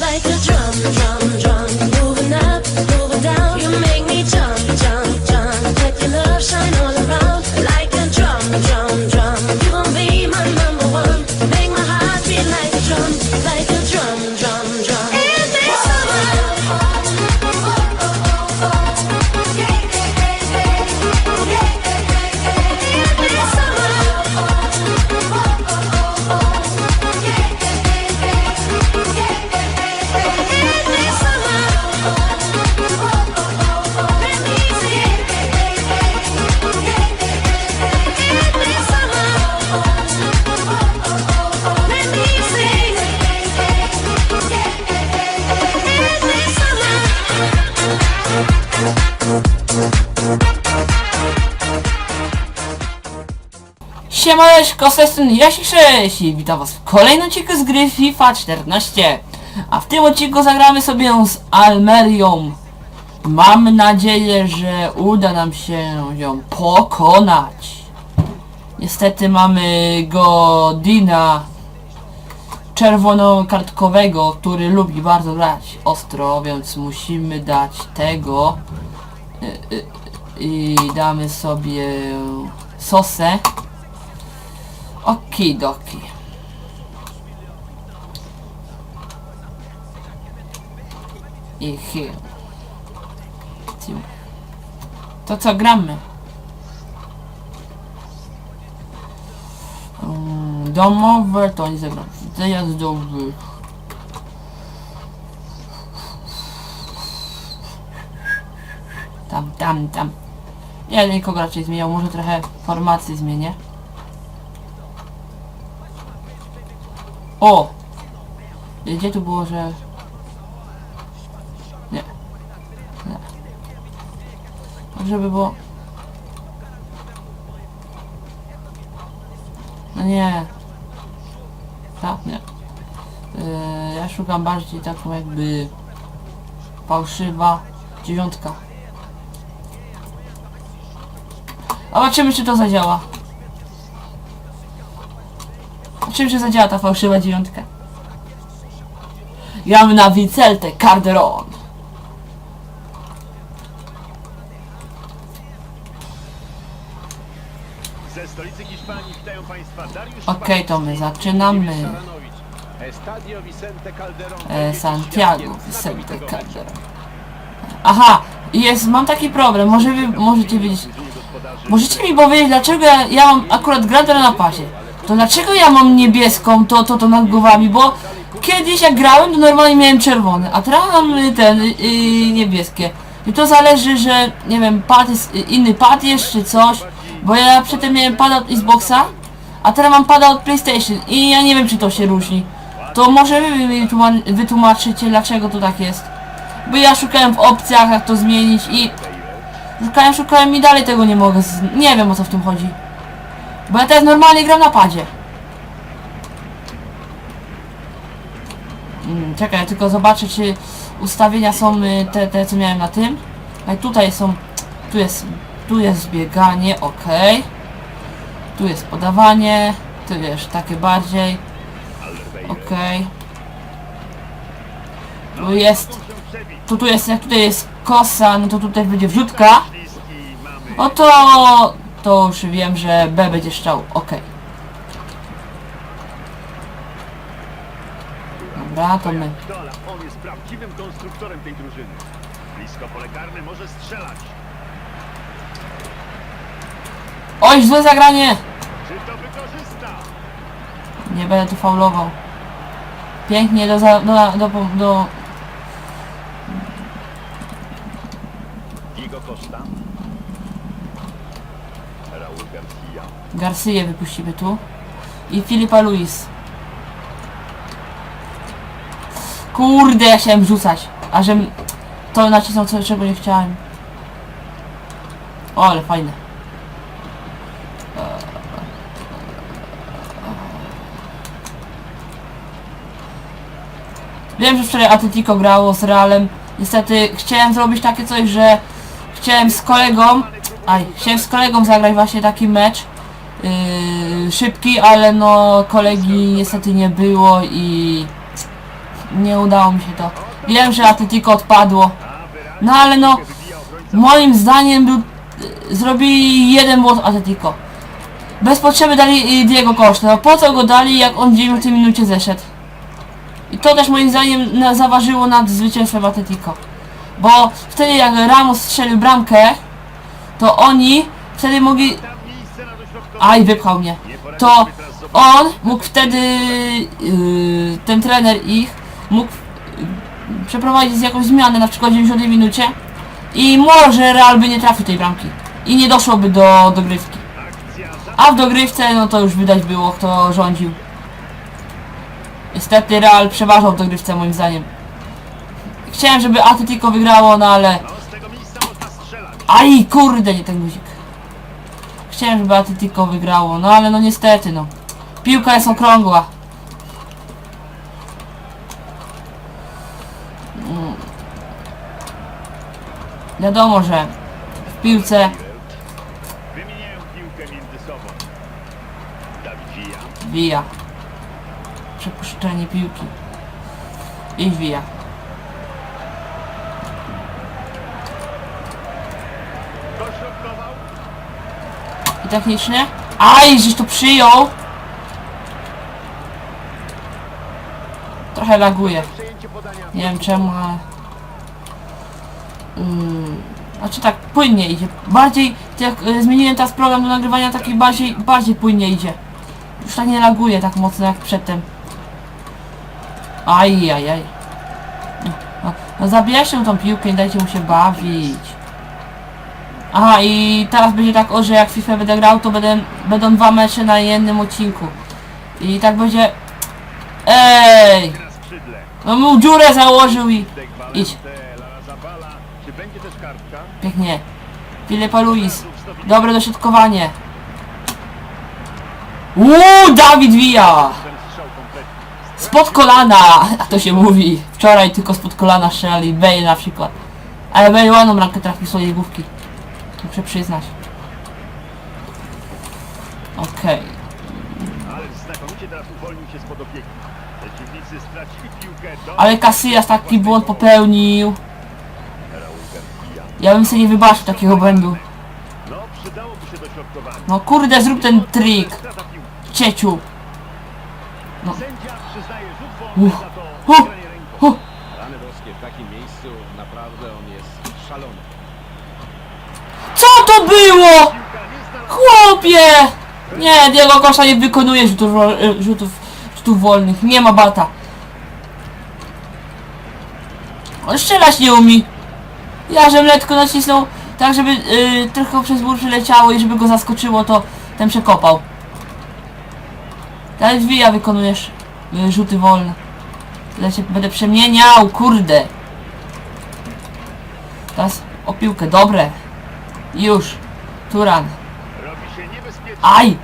Like a drum, drum, Siemaneczko, z tej strony Jasi 6 i witam was w kolejnym odcinku z gry FIFA 14 A w tym odcinku zagramy sobie z Almerią. Mamy nadzieję, że uda nam się ją pokonać. Niestety mamy Godina czerwonokartkowego, który lubi bardzo grać ostro, więc musimy dać tego. Y, y, i damy sobie sosę Okidoki. I. Tiu. To co gramy? Mm, domowe to nie zagram. Zajazdowy. Tam, tam, tam. Ja nikogo raczej zmieniał, może trochę formacji zmienię. O! Gdzie tu było, że... Nie. Nie. Tak, Żeby było... No nie. Tak, nie. Yy, ja szukam bardziej taką jakby... Fałszywa dziewiątka. Zobaczymy czy to zadziała. Czym się zadziała ta fałszywa dziewiątka? Gramy na Vicelte Calderon. Ze stolicy Hiszpanii witają Państwa Dariusz Okej, to my zaczynamy. Estadio Vicente Calderón. E, Santiago Vicente Calderon. Aha, jest, mam taki problem, może wy możecie wiedzieć. Możecie mi powiedzieć, dlaczego ja, ja mam akurat Grandera na pasie? To dlaczego ja mam niebieską, to, to, to nad głowami, bo kiedyś jak grałem, to normalnie miałem czerwony, a teraz mam y, ten, y, niebieskie. I to zależy, że, nie wiem, pad jest, y, inny pad jest, czy coś, bo ja przedtem miałem pada od Xboxa, a teraz mam pada od PlayStation i ja nie wiem, czy to się różni. To może wy mi wytłuma- wytłumaczycie, dlaczego to tak jest. Bo ja szukałem w opcjach, jak to zmienić i... Szukałem, szukałem i dalej tego nie mogę. Z... Nie wiem o co w tym chodzi. Bo ja teraz normalnie gram na padzie. Mm, czekaj, ja tylko zobaczę czy ustawienia są y, te, te co miałem na tym. A i tutaj są... Tu jest... Tu jest bieganie, ok. Tu jest podawanie. Tu wiesz, takie bardziej. Okej. Tu jest... Tu, tu jest, jak tutaj jest kosa, no to tutaj będzie wrzutka. O to... Już wiem, że B będzie szczał. Okej. Dobra, to my. Dola, on jest prawdziwym konstruktorem tej drużyny. Blisko pole karne może strzelać. Oj, złe zagranie! Czy to wykorzysta? Nie będę tu faulował. Pięknie do, za- do, do, do, Diego Costa. Raúl Garcia. Garcyję wypuścimy tu. I Filipa Luis. Kurde, ja chciałem rzucać. A żem to nacisnął, co, czego nie chciałem. O, ale fajne. Wiem, że wczoraj Atletico grało z Realem. Niestety chciałem zrobić takie coś, że chciałem z kolegą, aj, chciałem z kolegą zagrać właśnie taki mecz yy, szybki, ale no kolegi niestety nie było i nie udało mi się to. Wiem, że Atletico odpadło, no ale no moim zdaniem był, yy, zrobili jeden błąd Atletico. Bez potrzeby dali yy, Diego Costa. No po co go dali, jak on w 9 minucie zeszedł? I to też moim zdaniem zaważyło nad zwycięstwem Atletico. Bo wtedy jak Ramos strzelił bramkę, to oni wtedy mogli... Aj, wypchał mnie. To on mógł wtedy, yy, ten trener ich, mógł yy, przeprowadzić jakąś zmianę na przykład w 90 minucie i może Real by nie trafił tej bramki. I nie doszłoby do dogrywki. A w dogrywce, no to już widać było, kto rządził. Niestety Real przeważał w dogrywce moim zdaniem. Chciałem, żeby Atletico wygrało, no ale... Aj, kurde, nie ten guzik. Chciałem, żeby Atletico wygrało, no ale no niestety, no. Piłka jest okrągła. Mm. Wiadomo, że w piłce Wymieniają piłkę między sobą. Dawid Villa. wija. Przepuszczenie piłki. I wija. Dośrodkował. I technicznie. Aj, żeś to przyjął! Trochę laguje. Nie wiem czemu, ale... Yy, znaczy tak, płynnie idzie. Bardziej, jak y, zmieniłem teraz program do nagrywania, taki bardziej, bardziej płynnie idzie. Już tak nie laguje tak mocno jak przedtem. Aj, aj, aj. No, no mu tą piłkę i dajcie mu się bawić. Aha, i teraz będzie tak, o, że jak FIFA będę grał, to będę, będą dwa mecze na jednym odcinku. I tak będzie... Ej! No mu dziurę założył i... Idź. Pięknie. Filipa Luis. Dobre dośrodkowanie. Uuu, Dawid Villa! Spod kolana! A to się mówi. Wczoraj tylko spod kolana strzelali. Bale na przykład. Ale Bale ładną bramkę trafił swojej główki. Muszę przyznać. Okej. Ale znakomicie teraz uwolnił się spod opieki. Przeciwnicy stracili piłkę do... Ale Casillas taki błąd popełnił. Ja bym sobie nie wybaczył takiego błędu. No, przydałoby się dośrodkowanie. No kurde, zrób ten trik. Strata piłki. Cieciu. Sędzia przyznaje rzut wolny Uff. za to Uff. To było? Chłopie! Nie, Diego Kosza nie wykonuje rzutów, e, rzutów, rzutów wolnych. Nie ma bata. On strzelać nie umie. Ja żem letko nacisnął tak, żeby y, tylko przez mur przyleciało i żeby go zaskoczyło, to ten przekopał. Teraz wija wykonujesz y, rzuty wolne. Lecę, będę przemieniał, kurde. Teraz o piłkę, dobre. Już. Turan. Robi się niebezpiecznie. Aj!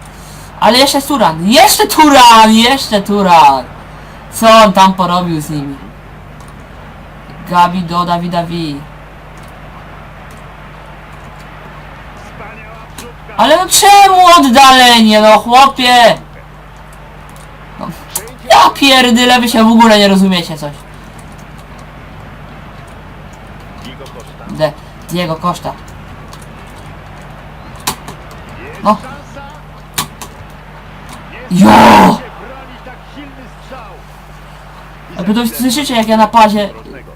Ale jeszcze Turan! Jeszcze Turan! Jeszcze Turan! Co on tam porobił z nimi? Gabi do Dawida V. Ale no czemu oddalenie, no chłopie? No, ja pierdyle, wy się w ogóle nie rozumiecie coś. De, Diego Costa. Jest No. Jo! Wy to słyszycie jak ja na Rożnego.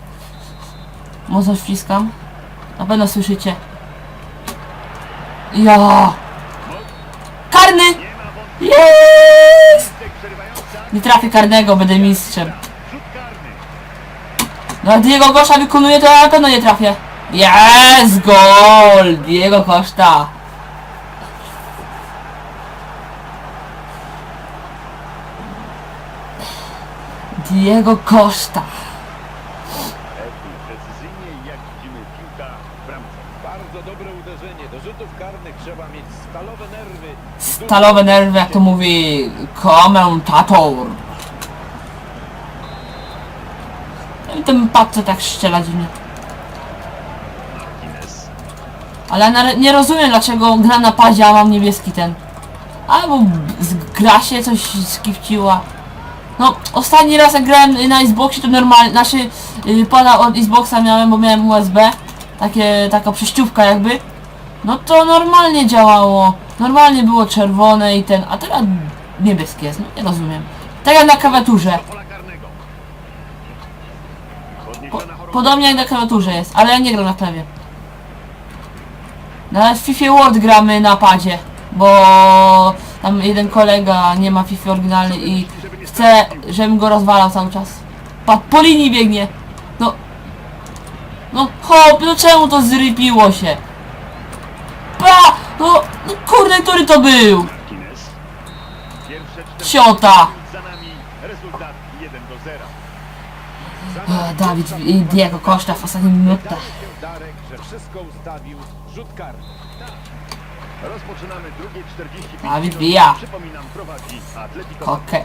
mocno wciskam? Na pewno słyszycie. Ja! Karny! Jest! Nie trafię karnego, będę mistrzem. No Diego Kosza wykonuje, to ja na pewno nie trafię. Jest gol! Diego Koszta. Diego Costa. Precyzyjnie i jak widzimy piłka w bramce. Bardzo dobre uderzenie. Do rzutów karnych trzeba mieć stalowe nerwy. Stalowe nerwy, jak to mówi komentator. No i ten patce tak strzela dziwnie. Martinez. Ale na- nie rozumiem dlaczego gra na padzie, a mam niebieski ten. Albo z gra się coś skipciła. No, ostatni raz jak grałem na Xboxie to normalnie, znaczy yy, pada od Xboxa miałem, bo miałem USB. Takie, taka przejściówka jakby. No to normalnie działało. Normalnie było czerwone i ten, a teraz niebieskie jest, no nie rozumiem. Tak jak na klawiaturze. Po, podobnie jak na klawiaturze jest, ale ja nie gram na klawie. Nawet w FIFA World gramy na padzie, bo tam jeden kolega nie ma FIFA oryginalnej i chce, żebym go rozwalał cały czas. Pa, po linii biegnie. No. No hop, no czemu to zrypiło się? Pa! No, no kurde, który to był? Ciota! za nami. Rezultat 1 do 0. E, Dawid i Diego Costa w ostatnich minutach. Wydaje się, Darek, że wszystko ustawił. Rzut karny. Rozpoczynamy drugie 45 Dawid. Villa. Atletico. Koke.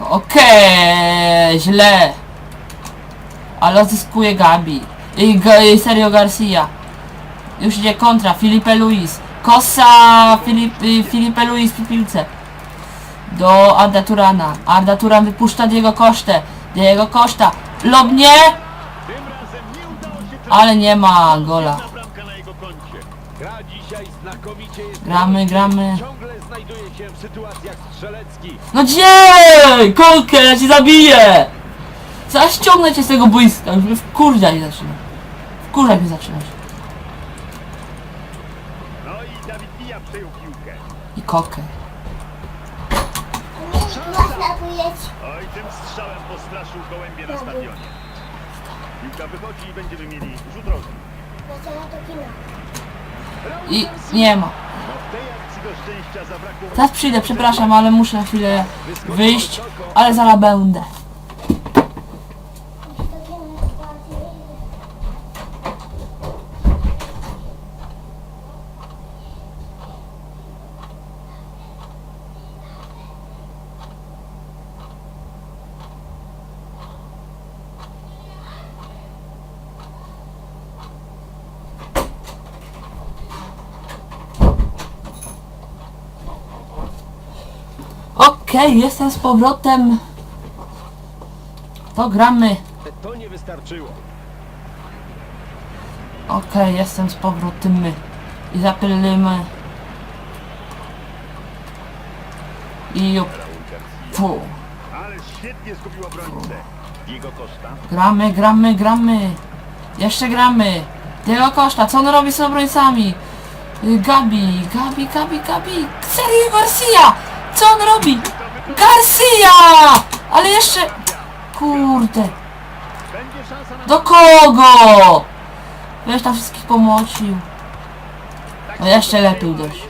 Okej, źle. Ale odzyskuje Gabi. I, i Serio Garcia. Już idzie kontra. Filipe Luis. Kosa Filip, y, Filipe Luis przy piłce. Do Arda Turana. Arda Turan wypuszcza Diego Kosztę. Diego Koszta. Lobnie, ale nie ma gola. Jedna bramka na jego koncie. Gra dzisiaj znakomicie jest. Gramy, gramy. Ciągle znajduje się w sytuacjach strzeleckich. No gdzie? Kolkę, ja cię zabiję! Zaraz ściągnę cię z tego boiska, już mnie wkurwiać zaczyna. Wkurzać mnie zaczynasz. No i Dawid Villa przejął piłkę. I kokę. Można powiedzieć, Oj, tym strzałem postraszył gołębie na stadionie. Piłka wychodzi i będziemy mieli rzut rożny. że to kino. I nie ma. Teraz przyjdę, przepraszam, ale muszę na chwilę wyjść, ale zaraz będę. To kino jest bardziej... Okej, jestem z powrotem. To gramy. To nie wystarczyło. Okej, jestem z powrotem. I zapylimy. I jup. Fu. Ale świetnie zgubił obrońcę. Diego Costa. Gramy, gramy, gramy. Jeszcze gramy. Diego Costa, co on robi z obrońcami? Y, Gabi, Gabi, Gabi, Gabi. Sergio Garcia! Co on robi? Garcia! Ale jeszcze... Kurde. Do kogo? Wiesz, tam wszystkich pomocił. No jeszcze lepiej dość.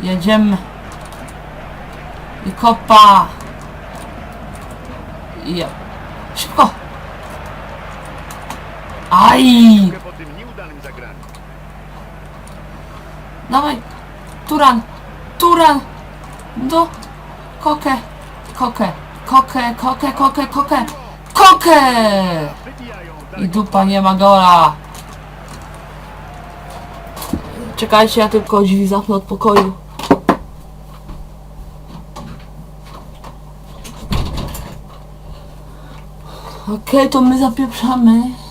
Jedziemy. I kopa. I ja. Szybko. Aj! Piłkę po tym nieudanym zagraniu. Dawaj. Turan. Turan. Do. Kokę. Kokę. Kokę, kokę, kokę, kokę. Kokę! I dupa nie ma gola. Czekajcie, ja tylko drzwi zamknę od pokoju. Okej, to my zapieprzamy.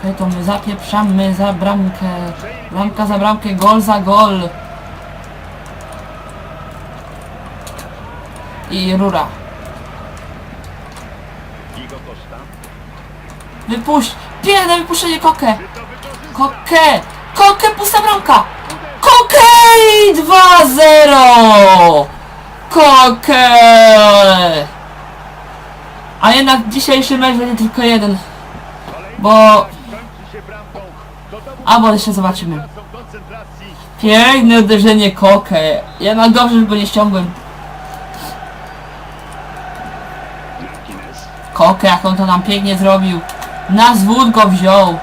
Okej, to my zapieprzamy za bramkę. Bramka za bramkę, gol za gol. I rura. Wypuść! Piękne wypuszczenie Kokę! Kokę! Kokę, pusta bramka! Kokę! i 2-0! Kokę! A jednak dzisiejszy mecz będzie tylko jeden. Bo... A, bo jeszcze zobaczymy. Piękne uderzenie kokę. Jednak dobrze, że go nie ściągłem. Kokę, jak on to nam pięknie zrobił. Na zwód go wziął.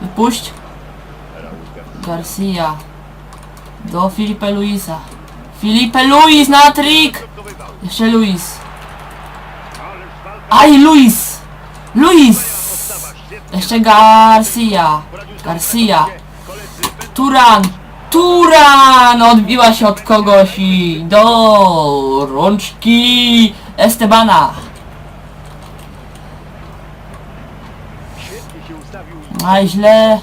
Wypuść. Garcia. Do Filipe Luisa. Filipe Luis na trik! Jeszcze Luis. Aj, Luis! Luis! Jeszcze Garcia. Garcia. Turan! Turan! Odbiła się od kogoś i do rączki Estebana. Aj, źle.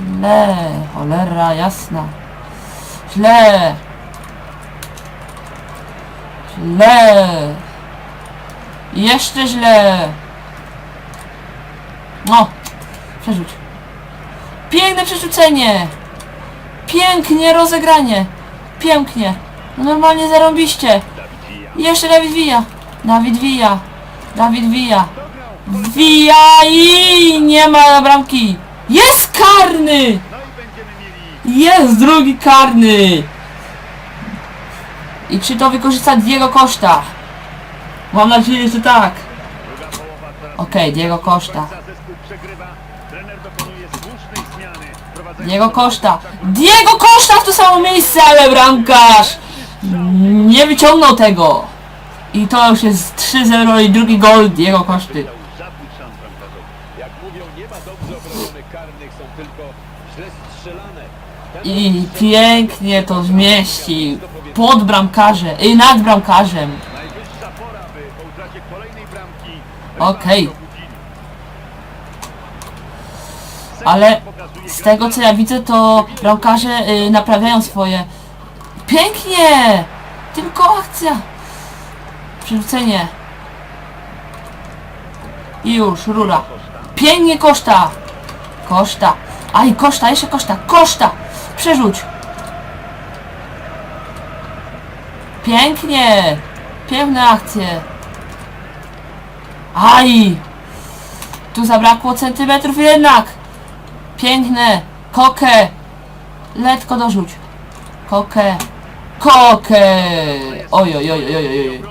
Źle. Cholera jasna. Źle. Źle. Jeszcze źle. No. Przerzuć. Piękne przerzucenie. Pięknie rozegranie. Pięknie. No normalnie Villa. Jeszcze Dawid Wija. Dawid Wija. Dawid Wija. Wija i nie ma bramki. Jest karny! Jest drugi karny! I czy to wykorzysta Diego Costa? Mam nadzieję, że tak. Okej, Diego wprowadzając Diego nowego Costa. gracza. Diego Costa w to samo miejsce, ale bramkarz nie wyciągnął tego. I to już jest 3-0 i drugi gol Diego Koszty. I pięknie to zmieścił. Pod bramkarzem, i nad bramkarzem. Okej. Ale z tego co ja widzę, to bramkarze y, naprawiają swoje. Pięknie! Tylko akcja. Przerzucenie. I już, rura. Pięknie koszta. Koszta. Aj, koszta, jeszcze koszta. Koszta! Przerzuć. Pięknie. Piękne akcje. Aj! Tu zabrakło centymetrów jednak. Piękne. Kokę. Letko dorzuć. Kokę. Kokę. Oj, oj, oj, oj, oj, oj.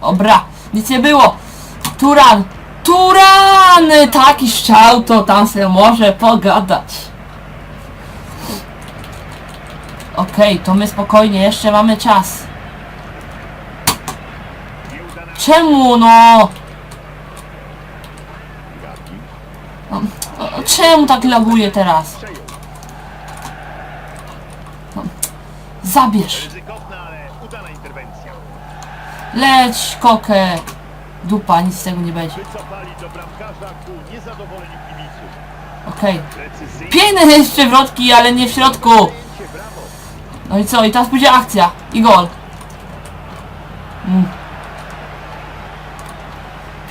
Dobra, nic nie było. Turan. Turan! Taki szczał to tam sobie może pogadać. Okej, to my spokojnie, jeszcze mamy czas. Czemu no? Gawki. O, Czemu tak laguje teraz? Zabierz. Leć, kokę. Dupa, nic z tego nie będzie. Okej. Precyzyjnie Piękne jest przewrotki, ale nie w środku. No i co? I teraz będzie akcja. I gol. Mm.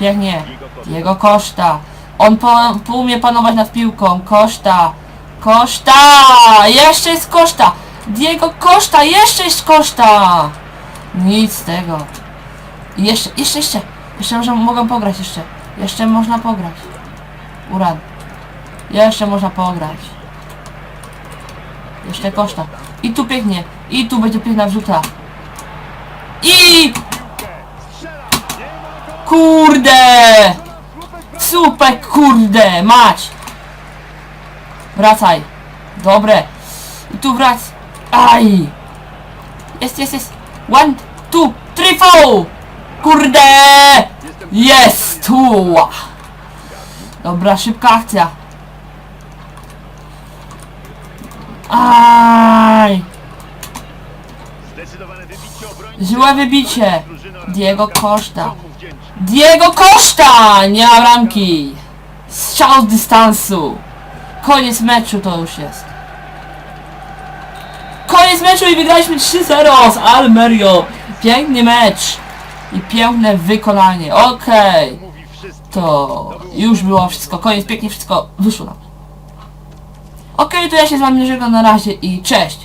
Pięknie. Jego koszta. On po, po umie panować nad piłką. Koszta. Koszta! Jeszcze jest koszta! Diego Koszta! Jeszcze jest koszta! Nic z tego. Jeszcze, jeszcze, jeszcze. Jeszcze może, mogę pograć jeszcze. Jeszcze można pograć. Uran. Jeszcze można pograć. Jeszcze koszta. I tu pięknie. I tu będzie piękna wrzuta. I kurde! Super kurde! Mać! Wracaj. Dobre. I tu wrac. Aj! Jest, jest, jest. One, two, three, four! Kurde! Jest! Tu! Dobra, szybka akcja. Aj! Złe wybicie. Diego Costa. Diego Costa! Nie ma bramki. Strzał z dystansu. Koniec meczu to już jest. Koniec meczu i wygraliśmy 3-0 z Almerio. Piękny mecz. I piękne wykonanie. Okej. Wszystko. To już było wszystko. Koniec, pięknie wszystko wyszło nam. Okej, to ja się z wami żegnam na razie i cześć.